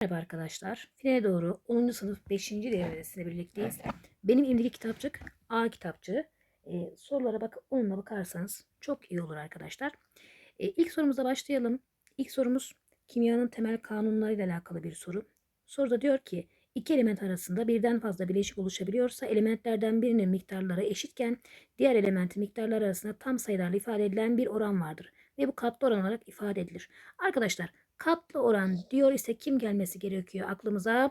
Merhaba arkadaşlar. Finale doğru 10. sınıf 5. devresinde birlikteyiz. Benim elimdeki kitapçık A kitapçığı. Ee, sorulara bak onunla bakarsanız çok iyi olur arkadaşlar. Ee, ilk sorumuza başlayalım. İlk sorumuz kimyanın temel kanunlarıyla alakalı bir soru. Soruda diyor ki iki element arasında birden fazla bileşik oluşabiliyorsa elementlerden birinin miktarları eşitken diğer elementin miktarları arasında tam sayılarla ifade edilen bir oran vardır. Ve bu katlı oran olarak ifade edilir. Arkadaşlar katlı oran diyor ise kim gelmesi gerekiyor aklımıza?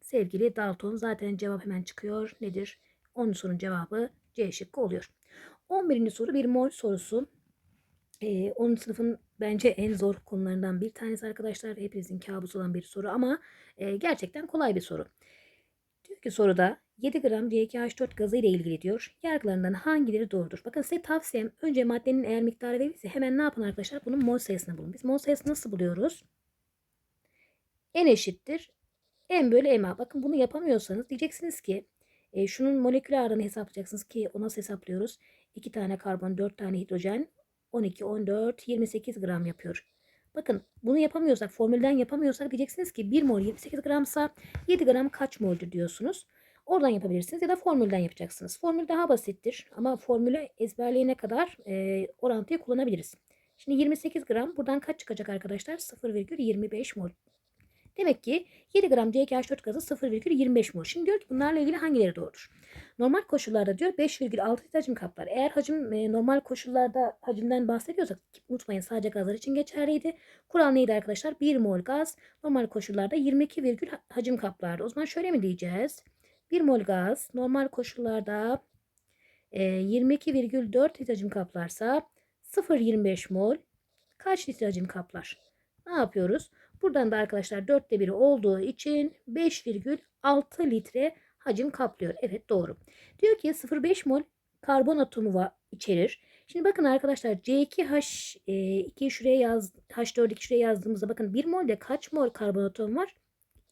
Sevgili Dalton zaten cevap hemen çıkıyor. Nedir? 10. sorunun cevabı C şıkkı oluyor. 11. soru bir mol sorusu. Ee, 10. sınıfın bence en zor konularından bir tanesi arkadaşlar. Hepinizin kabusu olan bir soru ama e, gerçekten kolay bir soru. Diyor ki soruda 7 gram C2H4 gazı ile ilgili diyor. Yargılarından hangileri doğrudur? Bakın size tavsiyem önce maddenin eğer miktarı verilirse hemen ne yapın arkadaşlar? Bunun mol sayısını bulun. Biz mol sayısını nasıl buluyoruz? N eşittir. M bölü MA. Bakın bunu yapamıyorsanız diyeceksiniz ki e, şunun moleküler ağırlığını hesaplayacaksınız ki o nasıl hesaplıyoruz? 2 tane karbon, 4 tane hidrojen, 12, 14, 28 gram yapıyor. Bakın bunu yapamıyorsak, formülden yapamıyorsak diyeceksiniz ki 1 mol 28 gramsa 7 gram kaç moldür diyorsunuz. Oradan yapabilirsiniz ya da formülden yapacaksınız. Formül daha basittir ama formülü ezberleyene kadar e, orantıyı kullanabiliriz. Şimdi 28 gram buradan kaç çıkacak arkadaşlar? 0,25 mol. Demek ki 7 gram C2H4 gazı 0,25 mol. Şimdi diyor ki bunlarla ilgili hangileri doğrudur? Normal koşullarda diyor 5,6 litre hacim kaplar. Eğer hacim e, normal koşullarda hacimden bahsediyorsak unutmayın sadece gazlar için geçerliydi. Kural neydi arkadaşlar? 1 mol gaz normal koşullarda 22, virgül hacim kaplardı. O zaman şöyle mi diyeceğiz? 1 mol gaz normal koşullarda e, 22,4 litre hacim kaplarsa 0,25 mol kaç litre hacim kaplar? Ne yapıyoruz? Buradan da arkadaşlar 4'te 1'i olduğu için 5,6 litre hacim kaplıyor. Evet doğru. Diyor ki 0,5 mol karbon atomu içerir. Şimdi bakın arkadaşlar C2H2 şuraya yaz H4'ü şuraya yazdığımızda bakın 1 molde kaç mol karbon atomu var?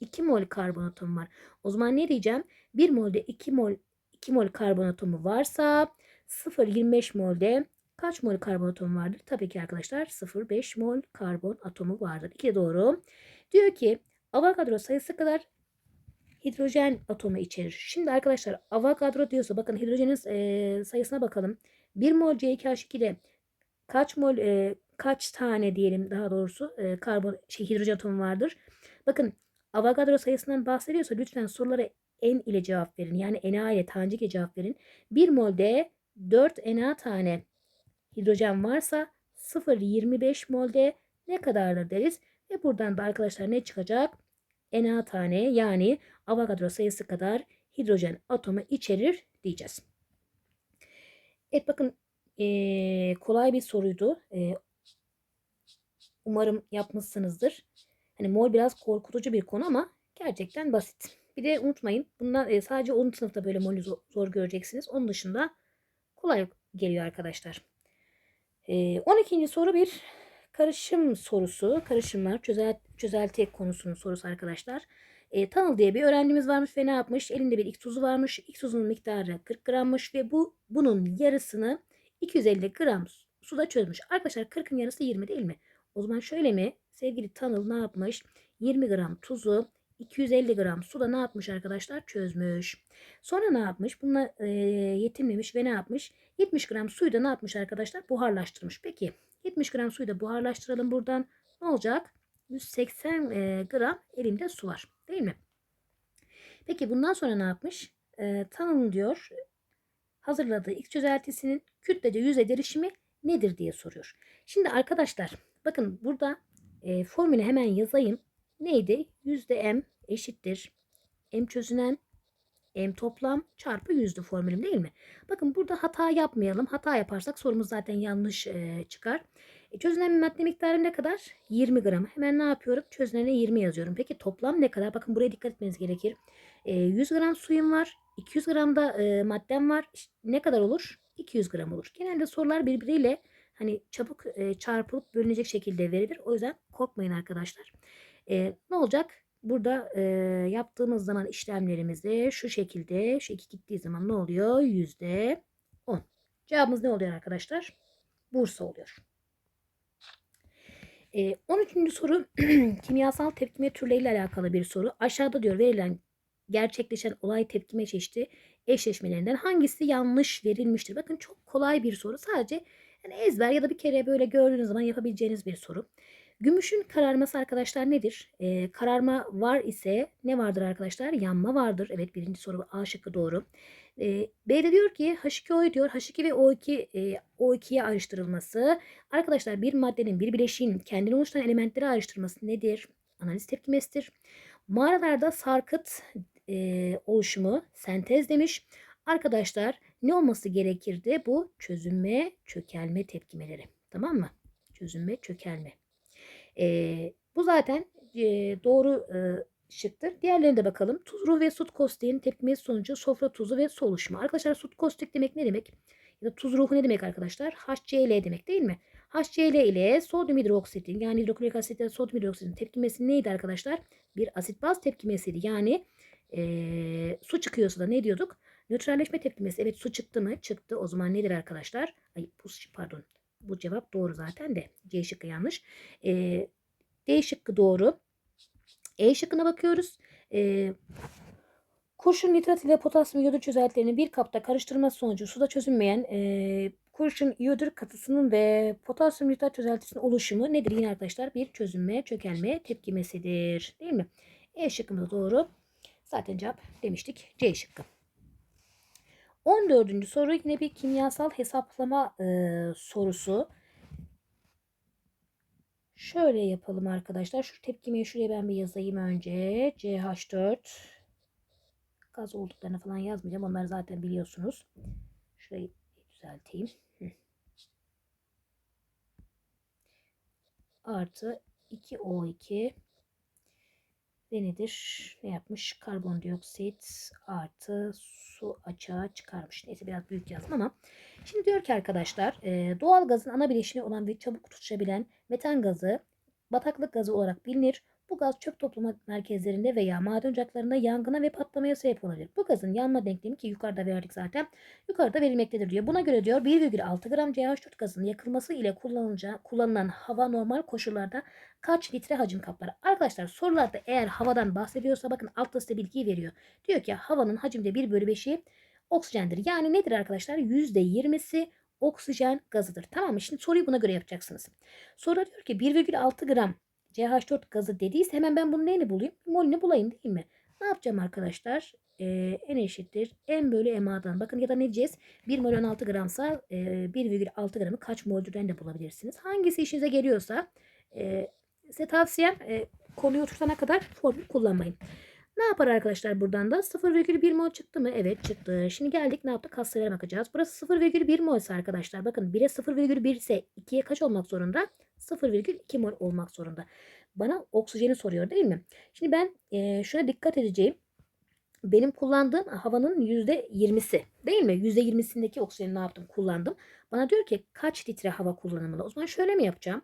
2 mol karbon atomu var. O zaman ne diyeceğim? 1 molde 2 mol 2 mol karbon atomu varsa 0,25 molde kaç mol karbon atomu vardır? Tabii ki arkadaşlar 0,5 mol karbon atomu vardır. İki doğru. Diyor ki Avogadro sayısı kadar hidrojen atomu içerir. Şimdi arkadaşlar Avogadro diyorsa bakın hidrojenin e, sayısına bakalım. 1 mol C2H2'de kaç mol e, kaç tane diyelim daha doğrusu e, karbon şey hidrojen atomu vardır. Bakın Avogadro sayısından bahsediyorsa lütfen sorulara N ile cevap verin. Yani Na ile tanecik ile cevap verin. 1 molde 4 Na tane hidrojen varsa 0,25 molde ne kadardır deriz. Ve buradan da arkadaşlar ne çıkacak? Na tane yani Avogadro sayısı kadar hidrojen atomu içerir diyeceğiz. Evet bakın ee, kolay bir soruydu. E, umarım yapmışsınızdır. Hani mol biraz korkutucu bir konu ama gerçekten basit. Bir de unutmayın bundan e, sadece 10. sınıfta böyle molü zor, zor göreceksiniz. Onun dışında kolay geliyor arkadaşlar. E, 12. soru bir karışım sorusu. Karışımlar çözel, çözelti konusunun sorusu arkadaşlar. E, Tanıl diye bir öğrencimiz varmış ve ne yapmış? Elinde bir X tuzu varmış. X tuzunun miktarı 40 grammış ve bu bunun yarısını 250 gram suda çözmüş. Arkadaşlar 40'ın yarısı 20 değil mi? O zaman şöyle mi? Sevgili Tanıl ne yapmış? 20 gram tuzu 250 gram suda ne yapmış arkadaşlar? Çözmüş. Sonra ne yapmış? Bununla e, yetinmemiş ve ne yapmış? 70 gram suyu da ne yapmış arkadaşlar? Buharlaştırmış. Peki 70 gram suyu da buharlaştıralım buradan. Ne olacak? 180 e, gram elimde su var. Değil mi? Peki bundan sonra ne yapmış? E, tanım diyor. Hazırladığı X çözeltisinin kütlece yüzey derişimi nedir diye soruyor. Şimdi arkadaşlar bakın burada e, formülü hemen yazayım. Neydi? Yüzde M eşittir. M çözünen M toplam çarpı yüzde formülüm değil mi? Bakın burada hata yapmayalım. Hata yaparsak sorumuz zaten yanlış e, çıkar. E, çözünen madde miktarı ne kadar? 20 gram. Hemen ne yapıyorum? Çözünene 20 yazıyorum. Peki toplam ne kadar? Bakın buraya dikkat etmeniz gerekir. E, 100 gram suyum var. 200 gram da e, maddem var. Ne kadar olur? 200 gram olur. Genelde sorular birbiriyle hani çabuk e, çarpılıp bölünecek şekilde verilir. O yüzden korkmayın arkadaşlar. E, ne olacak? Burada e, yaptığımız zaman işlemlerimizi şu şekilde şu iki gittiği zaman ne oluyor? Yüzde 10. Cevabımız ne oluyor arkadaşlar? Bursa oluyor. Ee, 13. soru kimyasal tepkime türleriyle alakalı bir soru. Aşağıda diyor verilen gerçekleşen olay tepkime çeşidi eşleşmelerinden hangisi yanlış verilmiştir? Bakın çok kolay bir soru. Sadece yani ezber ya da bir kere böyle gördüğünüz zaman yapabileceğiniz bir soru. Gümüşün kararması arkadaşlar nedir? Ee, kararma var ise ne vardır arkadaşlar? Yanma vardır. Evet birinci soru A şıkkı doğru. Ee, B'de diyor ki H2O diyor H2 ve O2 e, O2'ye ayrıştırılması. Arkadaşlar bir maddenin bir bileşiğin kendini oluşturan elementleri ayrıştırması nedir? Analiz tepkimesidir. Mağaralarda sarkıt e, oluşumu sentez demiş. Arkadaşlar ne olması gerekirdi? Bu çözünme, çökelme tepkimeleri. Tamam mı? Çözünme, çökelme. E, bu zaten e, doğru e, şıktır. Diğerlerine de bakalım. Tuzru ve sut kostiğin tepkimesi sonucu sofra tuzu ve su oluşumu. Arkadaşlar sut kostik demek ne demek? Ya da tuz ruhu ne demek arkadaşlar? HCl demek değil mi? HCl ile sodyum hidroksitin yani hidroklorik asit ile sodyum hidroksitin tepkimesi neydi arkadaşlar? Bir asit baz tepkimesiydi. Yani e, su çıkıyorsa da ne diyorduk? Nötralleşme tepkimesi. Evet su çıktı mı? Çıktı. O zaman nedir arkadaşlar? Ay pardon. Bu cevap doğru zaten de. C şıkkı yanlış. E, D şıkkı doğru. E şıkkına bakıyoruz. E, kurşun nitrat ile potasyum iyodür çözeltilerini bir kapta karıştırması sonucu suda çözünmeyen e, kurşun iyodür katısının ve potasyum nitrat çözeltisinin oluşumu nedir yine arkadaşlar? Bir çözünme, çökelme tepkimesidir. Değil mi? E şıkkımız doğru. Zaten cevap demiştik. C şıkkı. 14. soru yine bir kimyasal hesaplama e, sorusu. Şöyle yapalım arkadaşlar. Şu tepkimeyi şuraya ben bir yazayım önce. CH4 gaz olduklarını falan yazmayacağım. Onları zaten biliyorsunuz. Şurayı düzelteyim. Artı 2O2 ve nedir? Ne yapmış? Karbondioksit artı su açığa çıkarmış. Neyse biraz büyük yazdım ama. Şimdi diyor ki arkadaşlar doğal gazın ana bileşini olan ve çabuk tutuşabilen metan gazı bataklık gazı olarak bilinir. Bu gaz çöp toplama merkezlerinde veya maden ocaklarında yangına ve patlamaya sebep olabilir. Bu gazın yanma denklemi ki yukarıda verdik zaten. Yukarıda verilmektedir diyor. Buna göre diyor 1,6 gram CH4 gazının yakılması ile kullanılan hava normal koşullarda kaç litre hacim kaplar? Arkadaşlar sorularda eğer havadan bahsediyorsa bakın altta size bilgiyi veriyor. Diyor ki havanın hacimde 1 bölü 5'i oksijendir. Yani nedir arkadaşlar? %20'si oksijen gazıdır. Tamam mı? Şimdi soruyu buna göre yapacaksınız. Soru diyor ki 1,6 gram CH4 gazı dediyse hemen ben bunun neyini bulayım? Molünü bulayım değil mi? Ne yapacağım arkadaşlar? Ee, n eşittir m bölü ma'dan. Bakın ya da ne diyeceğiz? 1 mol 16 gramsa e, 1,6 gramı kaç moldürden de bulabilirsiniz. Hangisi işinize geliyorsa e, size tavsiyem e, konuyu oturtana kadar formül kullanmayın. Ne yapar arkadaşlar buradan da? 0,1 mol çıktı mı? Evet çıktı. Şimdi geldik ne yaptık? Katsayılara bakacağız. Burası 0,1 mol ise arkadaşlar bakın 1'e 0,1 ise 2'ye kaç olmak zorunda? 0,2 mol olmak zorunda. Bana oksijeni soruyor değil mi? Şimdi ben e, şuna dikkat edeceğim. Benim kullandığım havanın %20'si değil mi? %20'sindeki oksijeni ne yaptım? Kullandım. Bana diyor ki kaç litre hava kullanılmalı? O zaman şöyle mi yapacağım?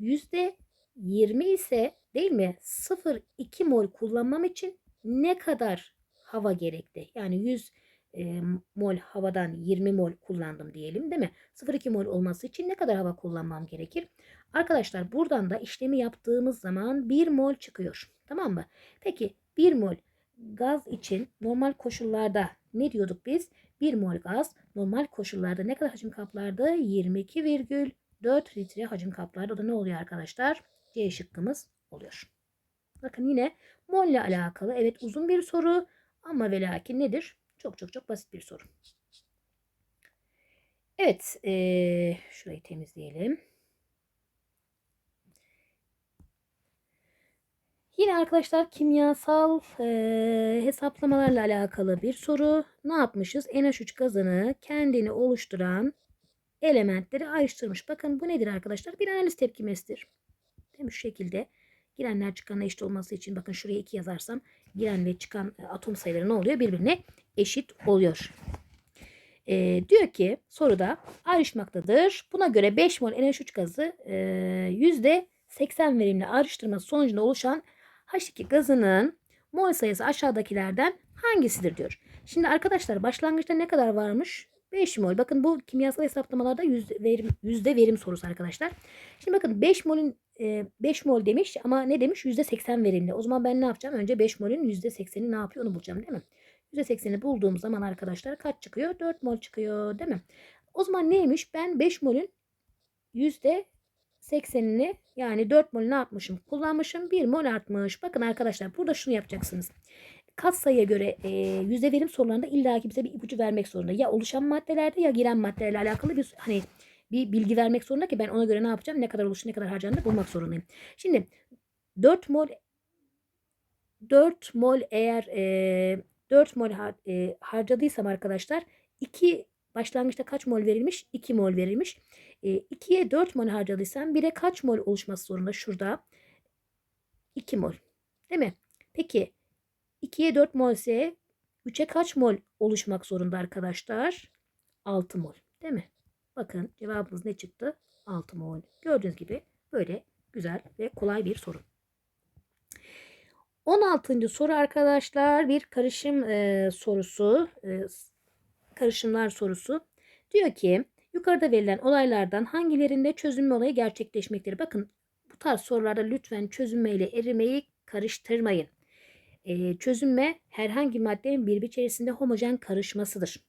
%20 ise değil mi? 0,2 mol kullanmam için ne kadar hava gerekli? Yani 100 e, mol havadan 20 mol kullandım diyelim değil mi? 0,2 mol olması için ne kadar hava kullanmam gerekir? Arkadaşlar buradan da işlemi yaptığımız zaman 1 mol çıkıyor. Tamam mı? Peki 1 mol gaz için normal koşullarda ne diyorduk biz? 1 mol gaz normal koşullarda ne kadar hacim kaplardı? 22,4 litre hacim kaplardı. O da ne oluyor arkadaşlar? C şıkkımız oluyor. Bakın yine mol ile alakalı evet uzun bir soru ama ve lakin nedir? Çok çok çok basit bir soru. Evet. Ee, şurayı temizleyelim. Yine arkadaşlar kimyasal e, hesaplamalarla alakalı bir soru. Ne yapmışız? NH3 gazını kendini oluşturan elementleri ayrıştırmış. Bakın bu nedir arkadaşlar? Bir analiz tepkimesidir. Değil Şu şekilde girenler çıkanla eşit olması için bakın şuraya 2 yazarsam giren ve çıkan atom sayıları ne oluyor? Birbirine eşit oluyor. E, diyor ki soruda ayrışmaktadır. Buna göre 5 mol NH3 gazı e, %80 verimli ayrıştırması sonucunda oluşan H2 gazının mol sayısı aşağıdakilerden hangisidir diyor. Şimdi arkadaşlar başlangıçta ne kadar varmış? 5 mol. Bakın bu kimyasal hesaplamalarda yüzde verim, yüzde verim sorusu arkadaşlar. Şimdi bakın 5 molün e, 5 mol demiş ama ne demiş? Yüzde 80 verimli. O zaman ben ne yapacağım? Önce 5 molün yüzde 80'i ne yapıyor onu bulacağım değil mi? Yüzde 80'i bulduğum zaman arkadaşlar kaç çıkıyor? 4 mol çıkıyor değil mi? O zaman neymiş? Ben 5 molün yüzde 80'ini yani 4 mol ne yapmışım? Kullanmışım. 1 mol artmış. Bakın arkadaşlar burada şunu yapacaksınız. Kat sayıya göre e, yüzde verim sorularında illaki bize bir ipucu vermek zorunda. Ya oluşan maddelerde ya giren maddelerle alakalı bir hani bir bilgi vermek zorunda ki ben ona göre ne yapacağım? Ne kadar oluştu, ne kadar harcandığını bulmak zorundayım. Şimdi 4 mol 4 mol eğer e, 4 mol har, e, harcadıysam arkadaşlar 2 başlangıçta kaç mol verilmiş? 2 mol verilmiş. E, 2'ye 4 mol harcadıysam 1'e kaç mol oluşması zorunda? Şurada 2 mol. Değil mi? Peki 2'ye 4 mol ise 3'e kaç mol oluşmak zorunda arkadaşlar? 6 mol. Değil mi? Bakın cevabımız ne çıktı? 6 mol. Gördüğünüz gibi böyle güzel ve kolay bir soru. 16. soru arkadaşlar bir karışım e, sorusu. E, karışımlar sorusu. Diyor ki yukarıda verilen olaylardan hangilerinde çözünme olayı gerçekleşmektedir? Bakın bu tarz sorularda lütfen çözünme ile erimeyi karıştırmayın. E, çözünme herhangi maddenin birbiri içerisinde homojen karışmasıdır.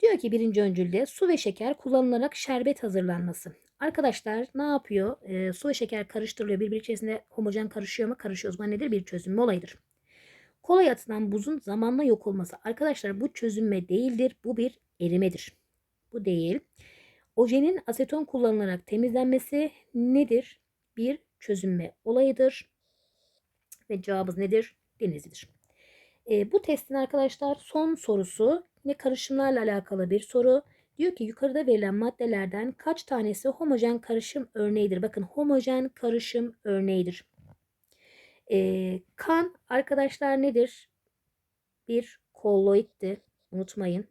Diyor ki birinci öncülde su ve şeker kullanılarak şerbet hazırlanması. Arkadaşlar ne yapıyor? E, su ve şeker karıştırılıyor. Birbiri içerisinde homojen karışıyor mu? Karışıyor. O zaman nedir? Bir çözünme olayıdır. Kolay atılan buzun zamanla yok olması. Arkadaşlar bu çözünme değildir. Bu bir erimedir. Bu değil. Ojenin aseton kullanılarak temizlenmesi nedir? Bir çözünme olayıdır. Ve cevabımız nedir? Denizlidir. E, bu testin arkadaşlar son sorusu yine karışımlarla alakalı bir soru. Diyor ki yukarıda verilen maddelerden kaç tanesi homojen karışım örneğidir? Bakın homojen karışım örneğidir. E, kan arkadaşlar nedir? Bir kolloiddi. Unutmayın.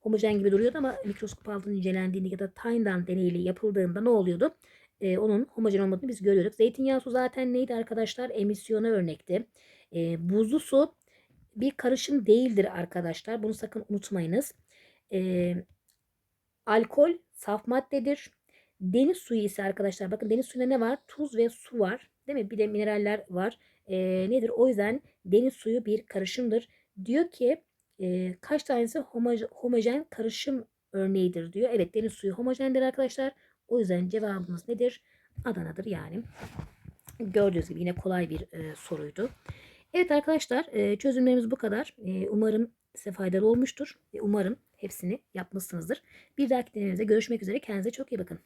Homojen gibi duruyordu ama mikroskop altında incelendiğinde ya da Tyndall deneyiyle yapıldığında ne oluyordu? Ee, onun homojen olmadığını biz görüyorduk. Zeytinyağı su zaten neydi arkadaşlar? Emisyona örnekti. Ee, buzlu su bir karışım değildir arkadaşlar. Bunu sakın unutmayınız. Ee, alkol saf maddedir. Deniz suyu ise arkadaşlar bakın deniz suyunda ne var? Tuz ve su var. Değil mi? Bir de mineraller var. Ee, nedir? O yüzden deniz suyu bir karışımdır. Diyor ki e, kaç tanesi homojen, homojen karışım örneğidir diyor. Evet deniz suyu homojendir arkadaşlar. O yüzden cevabımız nedir? Adana'dır yani. Gördüğünüz gibi yine kolay bir e, soruydu. Evet arkadaşlar e, çözümlerimiz bu kadar. E, umarım size faydalı olmuştur. Ve umarım hepsini yapmışsınızdır. Bir dahaki denememizde görüşmek üzere. Kendinize çok iyi bakın.